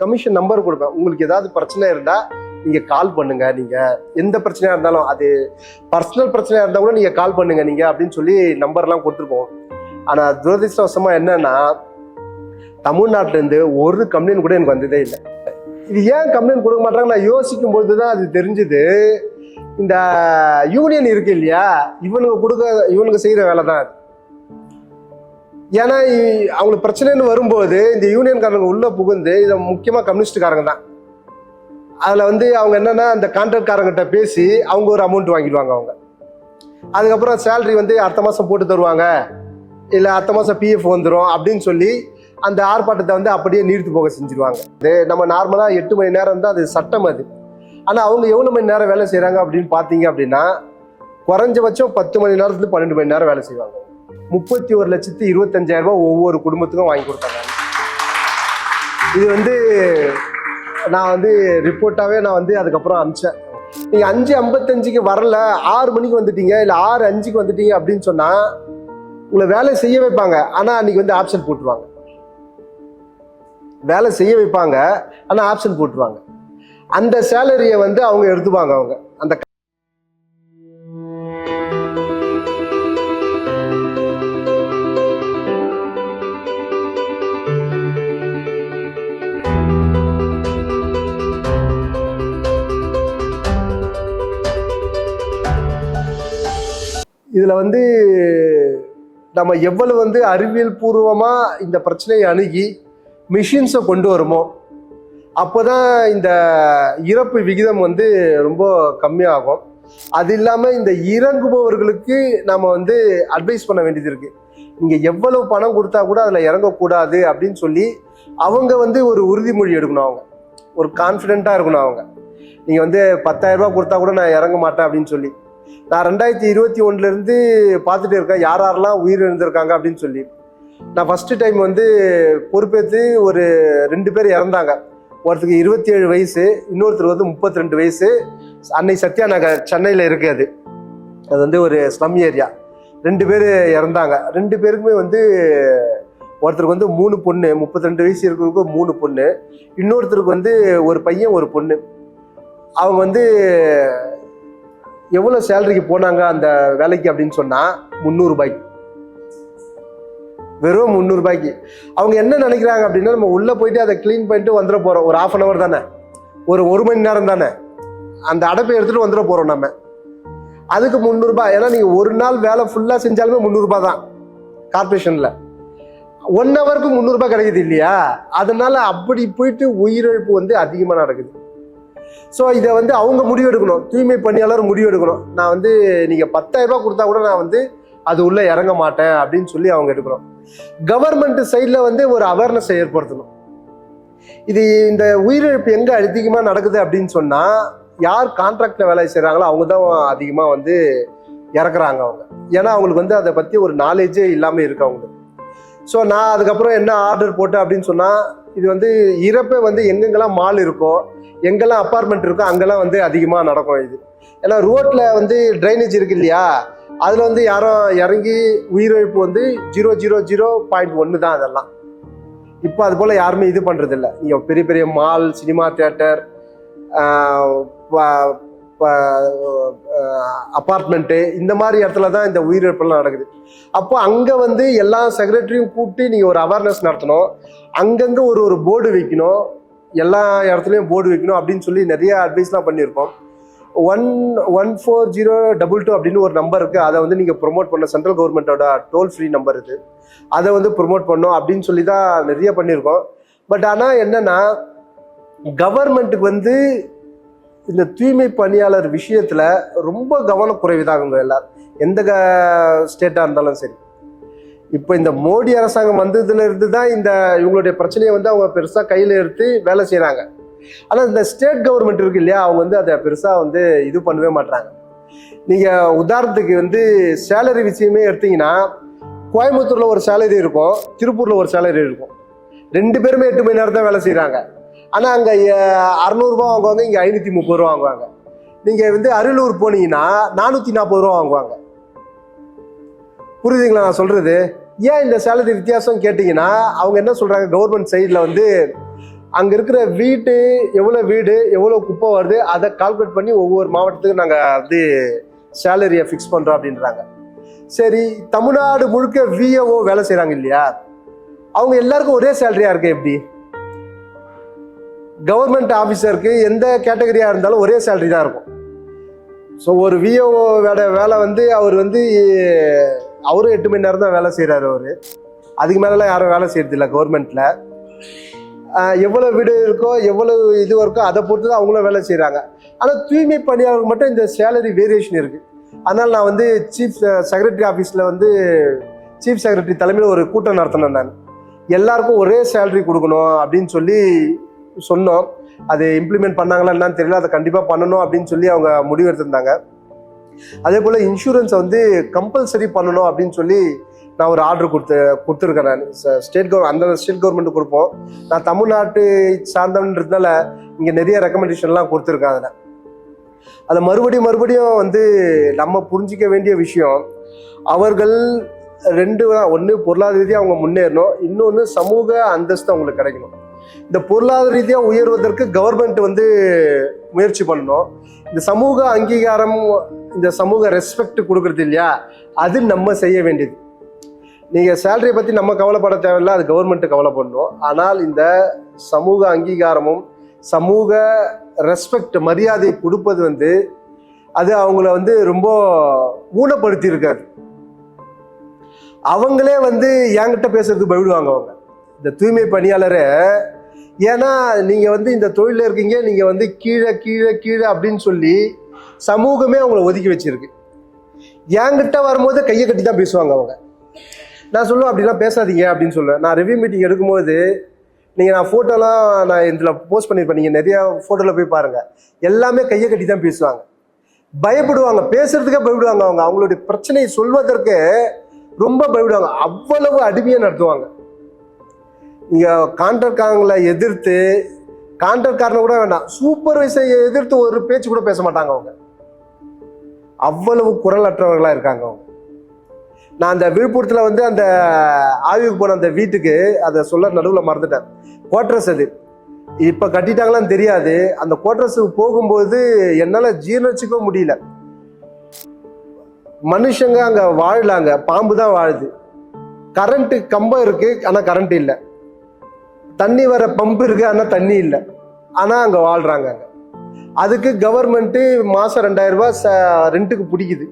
Commission number கொடுப்பேன். உங்களுக்கு ஏதாவது பிரச்சனை இருந்தால் நீங்கள் கால் பண்ணுங்க. நீங்கள் எந்த பிரச்சனையாக இருந்தாலும் அது பர்சனல் பிரச்சனையாக இருந்தால் கூட நீங்கள் கால் பண்ணுங்க நீங்கள் அப்படின்னு சொல்லி நம்பர்லாம் கொடுத்துருப்போம். ஆனால் துரதிருஷ்டவசமாக என்னன்னா தமிழ்நாட்டிலேருந்து ஒரு கம்ப்ளைண்ட் கூட எனக்கு வந்ததே இல்லை. இது ஏன் கம்ப்ளைண்ட் கொடுக்க மாட்டாங்க நான் யோசிக்கும் பொழுது தான் அது தெரிஞ்சுது. இந்த யூனியன் இருக்கு இல்லையா? இவனுங்க கொடுக்க இவனுங்க செய்கிற வேலை தான் அது. ஏன்னா அவங்களுக்கு பிரச்சனைன்னு வரும்போது இந்த யூனியன்காரங்க உள்ள புகுந்து இதை முக்கியமாக கம்யூனிஸ்ட்காரங்க தான். அதில் வந்து அவங்க என்னென்னா அந்த கான்ட்ராக்ட்காரங்கிட்ட பேசி அவங்க ஒரு அமௌண்ட் வாங்கிடுவாங்க அவங்க. அதுக்கப்புறம் சேலரி வந்து அடுத்த மாதம் போட்டு தருவாங்க. இல்லை அடுத்த மாதம் பிஎஃப் வந்துடும் அப்படின்னு சொல்லி அந்த ஆர்ப்பாட்டத்தை வந்து அப்படியே நீர்த்து போக செஞ்சுருவாங்க. இது நம்ம நார்மலாக எட்டு மணி நேரம் தான் அது சட்டம் அது. ஆனால் அவங்க எவ்வளோ மணி நேரம் வேலை செய்கிறாங்க அப்படின்னு பார்த்தீங்க அப்படின்னா குறைஞ்சபட்சம் பத்து மணி நேரத்துலேருந்து பன்னெண்டு மணி நேரம் வேலை செய்வாங்க. முப்பத்தி ஒரு லட்சத்து இருபத்தஞ்சாயிரம் ரூபாய் ஒவ்வொரு குடும்பத்துக்கும் வாங்கி கொடுத்தாங்க. இது வந்து நான் வந்து ரிப்போர்ட்டாகவே நான் வந்து அதுக்கப்புறம் அனுப்பிச்சேன் நீங்கள் அஞ்சு ஐம்பத்தஞ்சுக்கு வரல ஆறு மணிக்கு வந்துட்டீங்க இல்லை ஆறு அஞ்சுக்கு வந்துட்டீங்க அப்படின்னு சொன்னால் உங்களை வேலை செய்ய வைப்பாங்க. ஆனால் அன்னைக்கு வந்து ஆப்ஷன் போட்டுருவாங்க. வேலை செய்ய வைப்பாங்க ஆனால் ஆப்ஷன் போட்டுருவாங்க. அந்த சேலரியை வந்து அவங்க எடுத்துப்பாங்க அவங்க. அந்த இதில் வந்து நம்ம எவ்வளவு வந்து அறிவியல் பூர்வமாக இந்த பிரச்சனையை அணுகி மிஷின்ஸை கொண்டு வருமோ அப்போ தான் இந்த இறப்பு விகிதம் வந்து ரொம்ப கம்மியாகும். அது இல்லாமல் இந்த இறங்குபவர்களுக்கு நம்ம வந்து அட்வைஸ் பண்ண வேண்டியது இருக்கு. நீங்கள் எவ்வளவு பணம் கொடுத்தா கூட அதில் இறங்கக்கூடாது அப்படின்னு சொல்லி அவங்க வந்து ஒரு உறுதிமொழி எடுக்கணும் அவங்க. ஒரு கான்ஃபிடெண்ட்டாக இருக்கணும் அவங்க. நீங்கள் வந்து பத்தாயிரரூபா கொடுத்தா கூட நான் இறங்க மாட்டேன் அப்படின்னு சொல்லி. நான் ரெண்டாயிரத்தி இருபத்தி ஒன்றுலேருந்து பார்த்துட்டு இருக்கேன். யார் யாரெல்லாம் உயிர் இழந்திருக்காங்க அப்படின்னு சொல்லி. நான் ஃபஸ்ட்டு டைம் வந்து பொறுப்பேற்று ஒரு ரெண்டு பேர் இறந்தாங்க. ஒருத்தருக்கு இருபத்தி ஏழு வயசு இன்னொருத்தர் வந்து முப்பத்தி ரெண்டு வயசு. அன்னை சத்யா நகர் சென்னையில் இருக்கு அது. வந்து ஒரு ஸ்லம் ஏரியா. ரெண்டு பேர் இறந்தாங்க. ரெண்டு பேருக்குமே வந்து ஒருத்தருக்கு வந்து மூணு பொண்ணு முப்பத்தி ரெண்டு வயசு இருக்கிறவங்களுக்கு மூணு பொண்ணு. இன்னொருத்தருக்கு வந்து ஒரு பையன் ஒரு பொண்ணு. அவங்க வந்து எவ்வளோ சேலரிக்கு போனாங்க அந்த வேலைக்கு அப்படின்னு சொன்னால் முந்நூறுபாய்க்கு வெறும் முந்நூறுபாய்க்கு அவங்க என்ன நினைக்கிறாங்க அப்படின்னா நம்ம உள்ளே போயிட்டு அதை க்ளீன் பண்ணிட்டு வந்துட போகிறோம் ஒரு ஆஃப் அன் அவர் தானே? ஒரு ஒரு மணி நேரம் தானே? அந்த அடைப்பை எடுத்துகிட்டு வந்துட போகிறோம் நம்ம. அதுக்கு முந்நூறுபா ஏன்னா நீங்கள் ஒரு நாள் வேலை ஃபுல்லாக செஞ்சாலுமே முந்நூறுபா தான். கார்பரேஷனில் ஒன் ஹவருக்கு முந்நூறுபா கிடைக்குது இல்லையா? அதனால அப்படி போயிட்டு உயிரிழப்பு வந்து அதிகமாக நடக்குது. ஸோ இதை வந்து அவங்க முடிவெடுக்கணும். தூய்மை பணியாளர் முடிவெடுக்கணும். நான் வந்து நீங்கள் பத்தாயிரரூபா கொடுத்தா கூட நான் வந்து அது உள்ளே இறங்க மாட்டேன் அப்படின்னு சொல்லி அவங்க எடுக்கணும். கவர்மெண்ட் சைடில் வந்து ஒரு அவேர்னஸ் ஏற்படுத்தணும். இது இந்த உயிரிழப்பு எங்கே அதிகமாக நடக்குது அப்படின்னு சொன்னால் யார் கான்ட்ராக்டில் வேலை செய்கிறாங்களோ அவங்க தான் அதிகமாக வந்து இறக்குறாங்க அவங்க. ஏன்னா அவங்களுக்கு வந்து அதை பற்றி ஒரு நாலேஜே இல்லாமல் இருக்கு அவங்களுக்கு. ஸோ நான் அதுக்கப்புறம் என்ன ஆர்டர் போட்டேன் அப்படின்னு சொன்னால் இது வந்து இறப்பே வந்து எங்கெங்கெல்லாம் மால் இருக்கோ எங்கெல்லாம் அப்பார்ட்மெண்ட் இருக்கோ அங்கெல்லாம் வந்து அதிகமாக நடக்கும் இது. ஏன்னா ரோட்டில் வந்து ட்ரைனேஜ் இருக்கு இல்லையா? அதில் வந்து யாரும் இறங்கி உயிரிழப்பு வந்து ஜீரோ ஜீரோ ஜீரோ பாயிண்ட் ஒன்று தான் அதெல்லாம். இப்போ அது போல் யாருமே இது பண்ணுறதில்ல நீங்கள் பெரிய பெரிய மால் சினிமா தேட்டர் அப்பார்ட்மெண்ட்டு இந்த மாதிரி இடத்துல தான் இந்த உயிரிழப்பெல்லாம் நடக்குது. அப்போ அங்கே வந்து எல்லா செக்ரட்டரியும் கூப்பிட்டு நீங்கள் ஒரு அவேர்னஸ் நடத்தணும். அங்கங்கே ஒரு ஒரு போர்டு வைக்கணும். எல்லா இடத்துலையும் போர்டு வைக்கணும் அப்படின்னு சொல்லி நிறைய அட்வைஸ்லாம் பண்ணியிருக்கோம். One one four zero double two அப்படின்னு ஒரு நம்பர் இருக்குது அதை வந்து நீங்கள் ப்ரொமோட் பண்ண சென்ட்ரல் கவர்மெண்ட்டோட டோல் ஃப்ரீ நம்பர் இது. அதை வந்து ப்ரொமோட் பண்ணோம் அப்படின்னு சொல்லி தான் நிறைய பண்ணியிருக்கோம். பட் ஆனால் என்னன்னா கவர்மெண்ட்டுக்கு வந்து இந்த தூய்மை பணியாளர் விஷயத்தில் ரொம்ப கவனக்குறைவுதாங்க எல்லாரும். எந்த க ஸ்டேட்டாக இருந்தாலும் சரி. இப்போ இந்த மோடி அரசாங்கம் வந்ததுல இருந்து தான் இந்த இவங்களுடைய பிரச்சனையை வந்து அவங்க பெருசாக கையில் எடுத்து வேலை செய்கிறாங்க ஆனால் இந்த ஸ்டேட் கவர்மெண்ட் இருக்கு இல்லையா அவங்க வந்து அதை பெருசாக வந்து இது பண்ணவே மாட்டாங்க நீங்கள் உதாரணத்துக்கு வந்து சேலரி விஷயமே எடுத்தீங்கன்னா கோயம்புத்தூரில் ஒரு சேலரி இருக்கும் திருப்பூரில் ஒரு சேலரி இருக்கும். ரெண்டு பேருமே எட்டு மணி நேரம் தான் வேலை செய்கிறாங்க ஆனால் அங்கே அறநூறுரூவா வாங்குவாங்க இங்கே ஐநூற்றி முப்பது ரூபா வாங்குவாங்க. நீங்கள் வந்து அரியலூர் போனீங்கன்னா நானூற்றி நாற்பது ரூபா வாங்குவாங்க. புரியுதுங்களா நான் சொல்கிறது ஏன் இந்த சேலரி வித்தியாசம் கேட்டிங்கன்னா அவங்க என்ன சொல்கிறாங்க கவர்மெண்ட் சைடில் வந்து அங்கே இருக்கிற வீட்டு எவ்வளோ வீடு எவ்வளோ குப்பை வருது அதை கால்குலேட் பண்ணி ஒவ்வொரு மாவட்டத்துக்கு நாங்கள் வந்து சேலரியை ஃபிக்ஸ் பண்ணுறோம் அப்படின்றாங்க. சரி தமிழ்நாடு முழுக்க விஏஓ வேலை செய்கிறாங்க இல்லையா? அவங்க எல்லாருக்கும் ஒரே சேலரியாக இருக்கு எப்படி? கவர்மெண்ட் ஆஃபீஸருக்கு எந்த கேட்டகரியாக இருந்தாலும் ஒரே சேலரி தான் இருக்கும். ஸோ ஒரு விஓஓ வேலை வேலை வந்து அவர் வந்து அவரும் எட்டு மணி நேரம் தான் வேலை செய்கிறாரு அவர். அதுக்கு மேலெலாம் யாரும் வேலை செய்யறது கவர்மெண்ட்டில் எவ்வளோ வீடு இருக்கோ எவ்வளோ இது இருக்கோ அதை பொறுத்து தான் அவங்களும் வேலை செய்கிறாங்க ஆனால் தூய்மை பணியாளருக்கு மட்டும் இந்த சேலரி வேரியேஷன் இருக்குது அதனால் நான் வந்து சீஃப் செக்ரட்டரி ஆஃபீஸில் வந்து சீஃப் செக்ரட்டரி தலைமையில் ஒரு கூட்டம் நடத்தினேன் நான். எல்லாருக்கும் ஒரே சேலரி கொடுக்கணும் அப்படின்னு சொல்லி சொன்னோம். அது இம்ப்ளிமெண்ட் பண்ணாங்களா என்னன்னு தெரியல. அதை கண்டிப்பாக பண்ணணும் அப்படின்னு சொல்லி அவங்க முடிவு எடுத்திருந்தாங்க. அதே போல் இன்சூரன்ஸை வந்து கம்பல்சரி பண்ணணும் அப்படின்னு சொல்லி நான் ஒரு ஆர்டர் கொடுத்து கொடுத்துருக்கேன் நான். ஸ்டேட் கவர் அந்த ஸ்டேட் கவர்மெண்ட் கொடுப்போம். நான் தமிழ்நாட்டு சார்ந்தவன்றதுனால இங்கே நிறைய ரெக்கமெண்டேஷன்லாம் கொடுத்துருக்கேன் அதில். அதை மறுபடியும் மறுபடியும் வந்து நம்ம புரிஞ்சிக்க வேண்டிய விஷயம் அவர்கள் ரெண்டு ஒன்று பொருளாதார ரீதியாக அவங்க முன்னேறணும் இன்னொன்று சமூக அந்தஸ்து அவங்களுக்கு கிடைக்கணும். இந்த பொருளாதார ரீதியாக உயர்வதற்கு கவர்மெண்ட் வந்து முயற்சி பண்ணணும் இந்த சமூக அங்கீகாரம் இந்த சமூக ரெஸ்பெக்ட் கொடுக்கறது இல்லையா? அது நம்ம செய்ய வேண்டியது. நீங்கள் சேலரியை பற்றி நம்ம கவலைப்பட தேவையில்ல அது கவர்மெண்ட்டு கவலைப்படணும். ஆனால் இந்த சமூக அங்கீகாரமும் சமூக ரெஸ்பெக்ட் மரியாதை கொடுப்பது வந்து அது அவங்கள வந்து ரொம்ப ஊனப்படுத்தி இருக்காது அவங்களே வந்து என்கிட்ட பேசுறதுக்கு பயப்படுவாங்க அவங்க. இந்த தூய்மை பணியாளரை ஏன்னா நீங்கள் வந்து இந்த தொழிலில் இருக்கீங்க நீங்கள் வந்து கீழே கீழே கீழே அப்படின்னு சொல்லி சமூகமே அவங்கள ஒதுக்கி வச்சிருக்கு. என்கிட்ட வரும்போது கையை கட்டி தான் பேசுவாங்க அவங்க. நான் சொல்லுவேன் அப்படிலாம் பேசாதீங்க அப்படின்னு சொல்லுவேன். நான் ரிவ்யூ மீட்டிங் எடுக்கும்போது நீங்கள் நான் ஃபோட்டோலாம் நான் இதில் போஸ்ட் பண்ணியிருப்பேன் நீங்கள் நிறையா ஃபோட்டோவில் போய் பாருங்கள் எல்லாமே கையை கட்டி தான் பேசுவாங்க. பயப்படுவாங்க. பேசுறதுக்கே பயப்படுவாங்க அவங்க. அவங்களுடைய பிரச்சனையை சொல்வதற்கு ரொம்ப பயப்படுவாங்க. அவ்வளவு அடிமையாக நடத்துவாங்க. இங்கே கான்ட்ராக்ட்காரங்களை எதிர்த்து கான்ட்ராக்ட்காரனை கூட வேண்டாம் சூப்பர்வைசரை எதிர்த்து ஒரு பேச்சு கூட பேச மாட்டாங்க அவங்க. அவ்வளவு குரல் அற்றவர்களாக இருக்காங்க அவங்க. நான் அந்த விழுப்புரத்தில் வந்து அந்த ஆய்வுக்கு போன அந்த வீட்டுக்கு அதை சொல்ல நடுவில் மறந்துட்டேன். குவார்ட்ரஸ் அது. இப்போ கட்டிட்டாங்களான்னு தெரியாது. அந்த குவார்ட்ரஸுக்கு போகும்போது என்னால் ஜீர்ணிச்சுக்க முடியல. மனுஷங்க அங்கே வாழலாங்க. பாம்பு தான் வாழுது. கரண்ட்டு கம்பம் இருக்குது ஆனால் கரண்ட் இல்லை. தண்ணி வர பம்ப் இருக்கு ஆனால் தண்ணி இல்லை. ஆனால் அங்கே வாழ்கிறாங்க அங்கே. அதுக்கு கவர்மெண்ட்டு மாதம் ரெண்டாயிரம் ரூபாய் ச ரெண்ட்டுக்கு பிடிக்குது.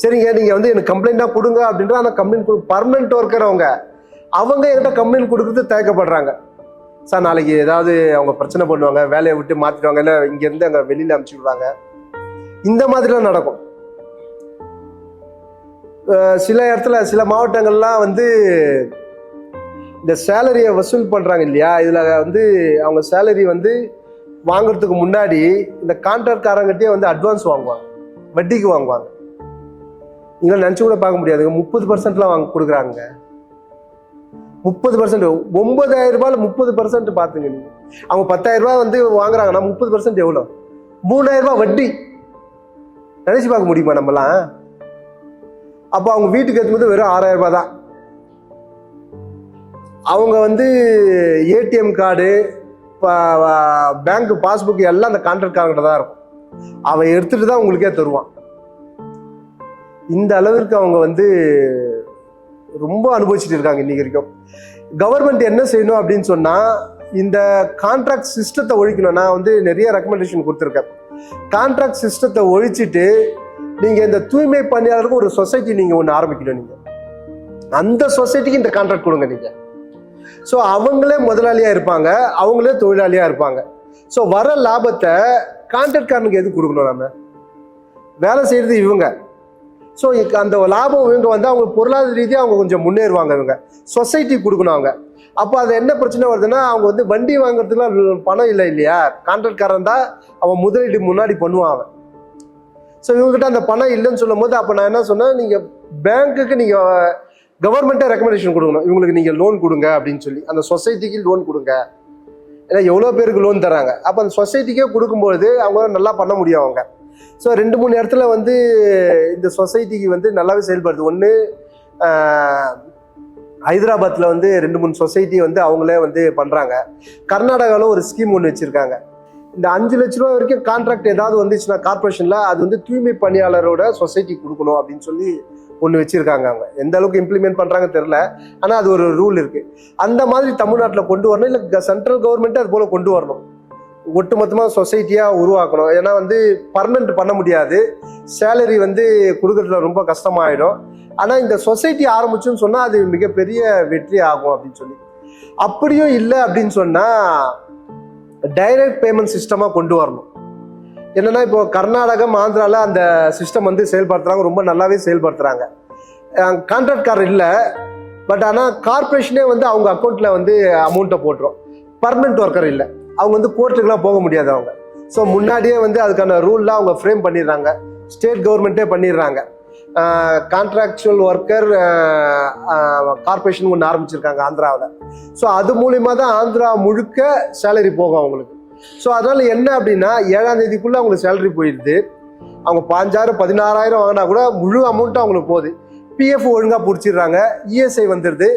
சரிங்க நீங்கள் வந்து எனக்கு கம்ப்ளைண்ட்டாக கொடுங்க அப்படின்ற ஆனால் கம்ப்ளைண்ட் கொடு பர்மனெண்ட் ஒர்க்கர் அவங்க. அவங்க என்கிட்ட கம்ப்ளைண்ட் கொடுக்குறது தயக்கப்படுறாங்க. சார் நாளைக்கு ஏதாவது அவங்க பிரச்சனை பண்ணுவாங்க வேலையை விட்டு மாற்றிடுவாங்க இல்லை இங்கேருந்து அங்கே வெளியில் அமுச்சு விடுவாங்க. இந்த மாதிரிலாம் நடக்கும். சில இடத்துல சில மாவட்டங்கள்லாம் வந்து இந்த சேலரியை வசூல் பண்ணுறாங்க இல்லையா? இதில் வந்து அவங்க சேலரி வந்து வாங்குறதுக்கு முன்னாடி இந்த கான்ட்ராக்ட்காரங்கிட்டே வந்து அட்வான்ஸ் வாங்குவாங்க. வட்டிக்கு வாங்குவாங்க. நீங்கள் நினச்சி கூட பார்க்க முடியாதுங்க முப்பது பர்சன்ட்லாம் வாங்க கொடுக்குறாங்க. முப்பது பர்சன்ட் ஒன்பதாயிரம் ரூபாயில் முப்பது பர்சன்ட் பார்த்துங்க நீங்கள் அவங்க பத்தாயிரம் ரூபாய் வந்து வாங்குறாங்கன்னா முப்பது பர்சன்ட் எவ்வளோ மூணாயிரம் ரூபாய் வட்டி. நினச்சி பார்க்க முடியுமா நம்மலாம்? அப்போ அவங்க வீட்டுக்கு ஏற்றும்போது வெறும் ஆறாயிரம் ரூபாய் தான். அவங்க வந்து ஏடிஎம் கார்டு பேங்க் பாஸ்புக் எல்லாம் அந்த கான்ட்ராக்ட்காரங்கிட்ட தான் இருக்கும். அவன் எடுத்துட்டு தான் உங்களுக்கே தருவான். இந்த அளவிற்கு அவங்க வந்து ரொம்ப அனுபவிச்சுட்டு இருக்காங்க இன்னைக்கு வரைக்கும். கவர்மெண்ட் என்ன செய்யணும் அப்படின்னு சொன்னா இந்த கான்ட்ராக்ட் சிஸ்டத்தை ஒழிக்கணும். நான் வந்து நிறைய ரெக்கமெண்டேஷன் கொடுத்துருக்கேன். கான்ட்ராக்ட் சிஸ்டத்தை ஒழிச்சிட்டு நீங்க இந்த தூய்மை பணியாளருக்கு ஒரு சொசைட்டி நீங்க ஒன்று ஆரம்பிக்கணும் நீங்க. அந்த சொசைட்டிக்கு இந்த கான்ட்ராக்ட் கொடுங்க நீங்க. ஸோ அவங்களே முதலாளியாக இருப்பாங்க அவங்களே தொழிலாளியாக இருப்பாங்க. ஸோ வர லாபத்தை கான்ட்ராக்ட்காரனுக்கு எது கொடுக்கணும் நம்ம? வேலை செய்கிறது இவங்க. ஸோ அந்த லாபம் இவங்க வந்து அவங்க பொருளாதார ரீதியாக அவங்க கொஞ்சம் முன்னேறுவாங்க இவங்க. சொசைட்டி கொடுக்கணும் அவங்க. அப்போ அது என்ன பிரச்சனை வருதுன்னா அவங்க வந்து வண்டி வாங்குறதுக்குலாம் பணம் இல்லை இல்லையா? கான்ட்ராக்ட்காரன் தான் அவன் முதலீடு முன்னாடி பண்ணுவான் அவன். ஸோ இவங்ககிட்ட அந்த பணம் இல்லைன்னு சொல்லும் போது அப்போ நான் என்ன சொன்னேன் நீங்கள் பேங்க்குக்கு நீங்கள் கவர்மெண்ட்டே ரெக்கமெண்டேஷன் கொடுக்கணும். இவங்களுக்கு நீங்கள் லோன் கொடுங்க அப்படின்னு சொல்லி. அந்த சொசைட்டிக்கு லோன் கொடுங்க. ஏன்னா எவ்வளோ பேருக்கு லோன் தராங்க. அப்போ அந்த சொசைட்டிக்கே கொடுக்கும்போது அவங்க நல்லா பண்ண முடியும் அவங்க. ஸோ ரெண்டு மூணு இடத்துல வந்து இந்த சொசைட்டிக்கு வந்து நல்லாவே செயல்படுது. ஒன்று ஹைதராபாத்தில் வந்து ரெண்டு மூணு சொசைட்டி வந்து அவங்களே வந்து பண்ணுறாங்க கர்நாடகாவில் ஒரு ஸ்கீம் ஒன்று வச்சுருக்காங்க. இந்த அஞ்சு லட்ச ரூபா வரைக்கும் கான்ட்ராக்ட் ஏதாவது வந்துச்சுன்னா கார்பரேஷனில் அது வந்து தூய்மை பணியாளரோட சொசைட்டி கொடுக்கணும் அப்படின்னு சொல்லி ஒன்று வச்சுருக்காங்க அவங்க. எந்த அளவுக்கு இம்ப்ளிமெண்ட் பண்ணுறாங்க தெரில ஆனால் அது ஒரு ரூல் இருக்குது அந்த மாதிரி தமிழ்நாட்டில் கொண்டு வரணும். இல்லை சென்ட்ரல் கவர்மெண்ட்டை அது போல் கொண்டு வரணும். ஒட்டுமொத்தமாக சொசைட்டியாக உருவாக்கணும். ஏன்னா வந்து பர்மனெண்ட் பண்ண முடியாது. சேலரி வந்து கொடுக்கறதுல ரொம்ப கஷ்டமாயிடும். ஆனால் இந்த சொசைட்டி ஆரம்பிச்சுன்னு சொன்னால் அது மிகப்பெரிய வெற்றி ஆகும் அப்படின்னு சொல்லி. அப்படியும் இல்லை அப்படின்னு சொன்னால் டைரக்ட் பேமெண்ட் சிஸ்டமாக கொண்டு வரணும். என்னன்னா இப்போ கர்நாடகம் ஆந்திராவில் அந்த சிஸ்டம் வந்து செயல்படுத்துறாங்க. ரொம்ப நல்லாவே செயல்படுத்துறாங்க. கான்ட்ராக்ட்காரர் இல்லை. பட் ஆனால் கார்பரேஷனே வந்து அவங்க அக்கௌண்ட்டில் வந்து அமௌண்ட்டை போட்டுரும். பர்மனெண்ட் ஒர்க்கர் இல்லை. அவங்க வந்து கோர்ட்டுக்கெலாம் போக முடியாது அவங்க. ஸோ முன்னாடியே வந்து அதுக்கான ரூல்லாம் அவங்க ஃப்ரேம் பண்ணிடுறாங்க. ஸ்டேட் கவர்மெண்ட்டே பண்ணிடுறாங்க. கான்ட்ராக்சுவல் ஒர்க்கர் கார்பரேஷன் ஒன்று ஆரம்பிச்சிருக்காங்க ஆந்திராவில். ஸோ அது மூலிமா தான் ஆந்திரா முழுக்க சேலரி போகும் அவங்களுக்கு. ஸோ அதனால என்ன அப்படின்னா ஏழாம் தேதிக்குள்ளே அவங்களுக்கு சேலரி போயிடுது. அவங்க பாஞ்சாயிரம் பதினாறாயிரம் வாங்கினா கூட முழு அமௌண்ட்டும் அவங்களுக்கு போகுது. பிஎஃப் ஒழுங்காக பிடிச்சிடுறாங்க. இஎஸ்ஐ வந்துடுது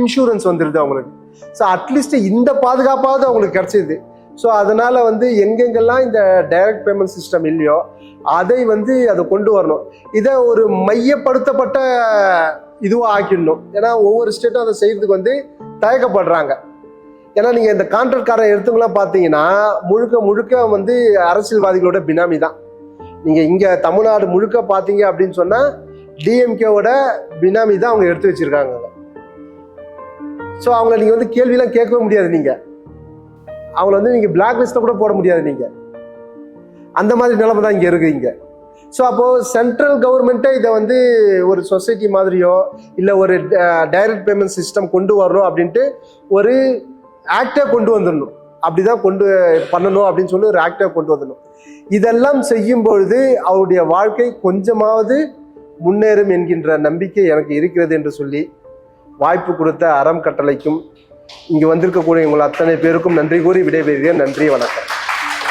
இன்சூரன்ஸ் வந்துடுது அவங்களுக்கு. ஸோ அட்லீஸ்ட் இந்த பாதுகாப்பாவது அவங்களுக்கு கிடச்சிது ஸோ அதனால் வந்து எங்கெங்கெல்லாம் இந்த டைரக்ட் பேமெண்ட் சிஸ்டம் இல்லையோ அதை வந்து அதை கொண்டு வரணும். இதை ஒரு மையப்படுத்தப்பட்ட இதுவாக ஆக்கிடணும். ஏன்னா ஒவ்வொரு ஸ்டேட்டும் அதை செய்கிறதுக்கு வந்து தயக்கப்படுறாங்க. ஏன்னா நீங்கள் இந்த கான்ட்ராக்ட்காரன் எடுத்துங்களாம் பார்த்தீங்கன்னா முழுக்க முழுக்க வந்து அரசியல்வாதிகளோட பினாமி தான். நீங்கள் இங்கே தமிழ்நாடு முழுக்க பார்த்தீங்க அப்படின்னு சொன்னால் டிஎம்கேவோட பினாமி தான் அவங்க எடுத்து வச்சிருக்காங்க. ஸோ அவங்கள நீங்கள் வந்து கேள்வியெல்லாம் கேட்கவே முடியாது நீங்கள் அவங்கள வந்து நீங்கள் பிளாக் லிஸ்ட்டில் கூட போட முடியாது நீங்கள் அந்த மாதிரி நிலைமை தான் இங்கே இருக்குங்க ஸோ அப்போது சென்ட்ரல் கவர்மெண்ட்டே இதை வந்து ஒரு சொசைட்டி மாதிரியோ இல்லை ஒரு டைரக்ட் பேமெண்ட் சிஸ்டம் கொண்டு வரணும் அப்படின்ட்டு ஒரு ஆக்டை கொண்டு வந்துடணும். அப்படிதான் கொண்டு பண்ணணும் அப்படின்னு சொல்லி ஒரு ஆக்டை கொண்டு வந்துடணும். இதெல்லாம் செய்யும் பொழுது அவருடைய வாழ்க்கை கொஞ்சமாவது முன்னேறும் என்கின்ற நம்பிக்கை எனக்கு இருக்கிறது என்று சொல்லி வாய்ப்பு கொடுத்த அறம் கட்டளைக்கும் இங்கு வந்திருக்கக்கூடிய உங்கள் அத்தனை பேருக்கும் நன்றி கூறி விடைபெறுகிறேன். நன்றி வணக்கம்.